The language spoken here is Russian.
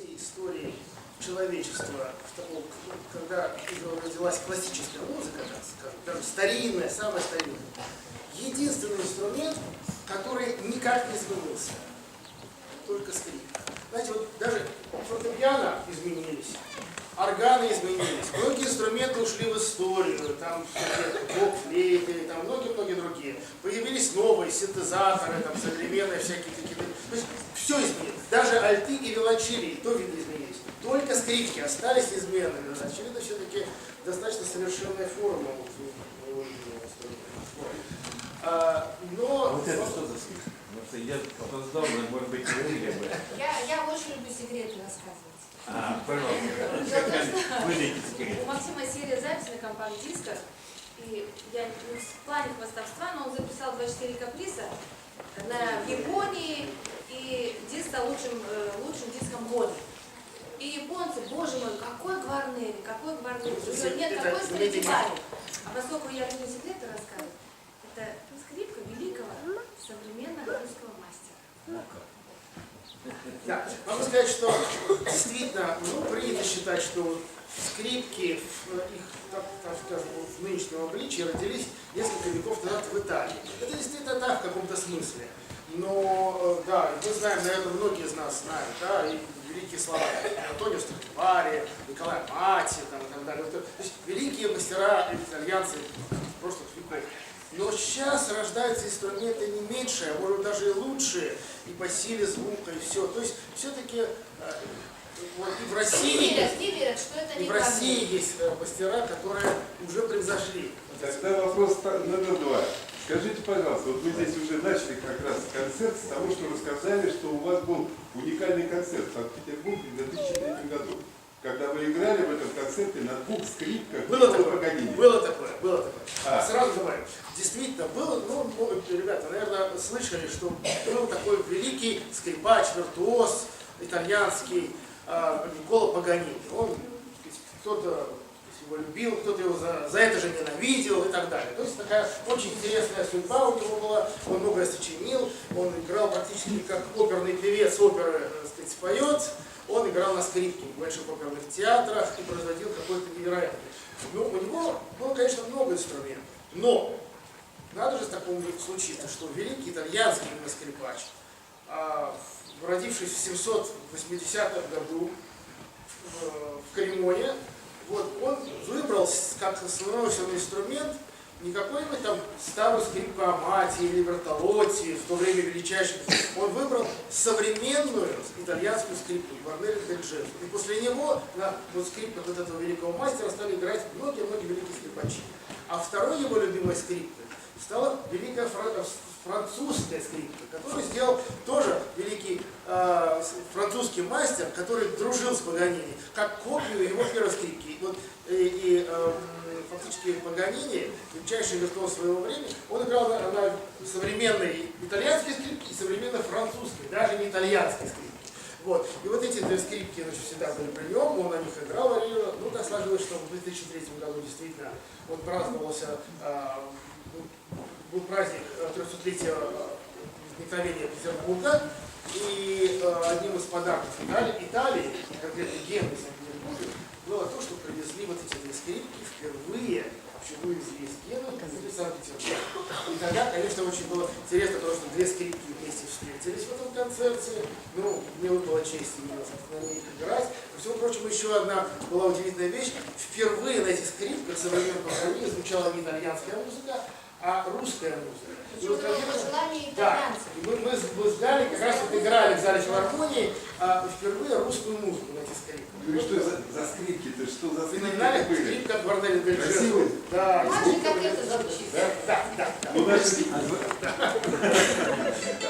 всей истории человечества, в таком, когда родилась классическая музыка, так скажем, даже старинная, самая старинная, единственный инструмент, который никак не изменился, только скрипка. Знаете, вот даже фортепиано изменились, органы изменились, многие инструменты ушли в историю, там бок, флейты, там многие-многие другие. Появились новые синтезаторы, там современные всякие какие-то. То есть все изменилось. Даже альты и виолончели то изменились. Только скрипки остались неизменными. Очевидно, все-таки достаточно совершенная форма вот, у- у этого инструмента. Вот. А, но А вот это что за скрипка? Потому что я опоздал, но, может быть, вы я бы. Я, я очень люблю секреты рассказывать. А, пожалуйста. Выдайте секрет. У Максима серия записи на компакт-дисках. И я не в плане хвастовства, но он записал 24 каприса на в Японии и диск стал лучшим, э, лучшим диском года. И японцы, боже мой, какой Гварнери, какой Гварнери. Нет, какой Страдивари. А поскольку я люблю секреты рассказывать, это скрипка великого современного русского мастера. Да, могу сказать, что действительно ну, принято считать, что скрипки в их, так, так скажем, в нынешнем обличии родились несколько веков назад в Италии. Это действительно так в каком-то смысле. Но, э, да, мы знаем, наверное, многие из нас знают, да, и великие слова Антонио Страдивари, Николай Мати там, и так далее. То есть великие мастера итальянцы сейчас рождаются инструменты не меньшие, а может быть даже и лучшие, и по силе звука, и все. То есть все-таки вот и в Не России, верят, не верят, что это и не в России есть э, мастера, которые уже превзошли. Тогда вопрос номер два. Скажите, пожалуйста, вот вы здесь уже начали как раз концерт с того, что рассказали, что у вас был уникальный концерт в Санкт-Петербурге в 2003 году, когда вы играли в этом концерте на двух скрипках Было такое, было такое. А. Сразу говорю, действительно было, ну, ну, ребята, наверное, слышали, что был такой великий скрипач, виртуоз итальянский а, Никола Паганини. Он, кто-то его любил, кто-то его за, за это же ненавидел и так далее. То есть такая очень интересная судьба у него была, он многое сочинил, он играл практически как оперный певец оперы, так сказать, поет, он играл на скрипке в больших оперных театрах и производил какой-то невероятный. Ну, у него было, конечно, много инструментов, но надо же такому случиться, что великий итальянский скрипач, а, родившись в 780 году в, Кремоне, вот, он выбрал как основной инструмент не какой-нибудь там старую скрипку Амати или Бертолотти, в то время величайший. Он выбрал современную итальянскую скрипку Гварнери дель Джезо. И после него на вот скрипках вот этого великого мастера стали играть многие-многие великие скрипачи. А второй его любимой скрипкой стала великая фра- французская скрипка, которую сделал тоже великий э, французский мастер, который дружил с Паганини, как копию его первой скрипки. Вот и, и, э, фактически Паганини, величайший виртуоз своего времени, он играл на, на современной итальянской скрипке и современной французской, даже не итальянской скрипке. Вот. И вот эти две скрипки значит, всегда были при нем, он на них играл. Ну, так сложилось, что в 2003 году действительно он праздновался, э, был праздник э, 300-летия э, возникновения Петербурга, и э, одним из подарков Италии, Италии конкретно Генры Санкт-Петербурга, было то, что привезли вот эти две скрипки впервые, вообще вывезли из Гены, привезли в Санкт-Петербург. И тогда, конечно, очень было интересно, потому что две скрипки вместе встретились в этом концерте. Ну, мне выпала честь именно на них играть. Ко всему прочему, еще одна была удивительная вещь. Впервые на этих скрипках современного поколения звучала не итальянская музыка, а русская музыка. И вот, да, и мы, мы, с- мы Галей как раз вот играли в зале филармонии а, впервые русскую музыку на этих скрипках. Ну и что за, за скрипки-то, что за скрипки Феноменально были? скрипка дель Джезо. Красивые? Да, Знаешь, скрипка как это звучит? Да, да, да. да. Ну, наши-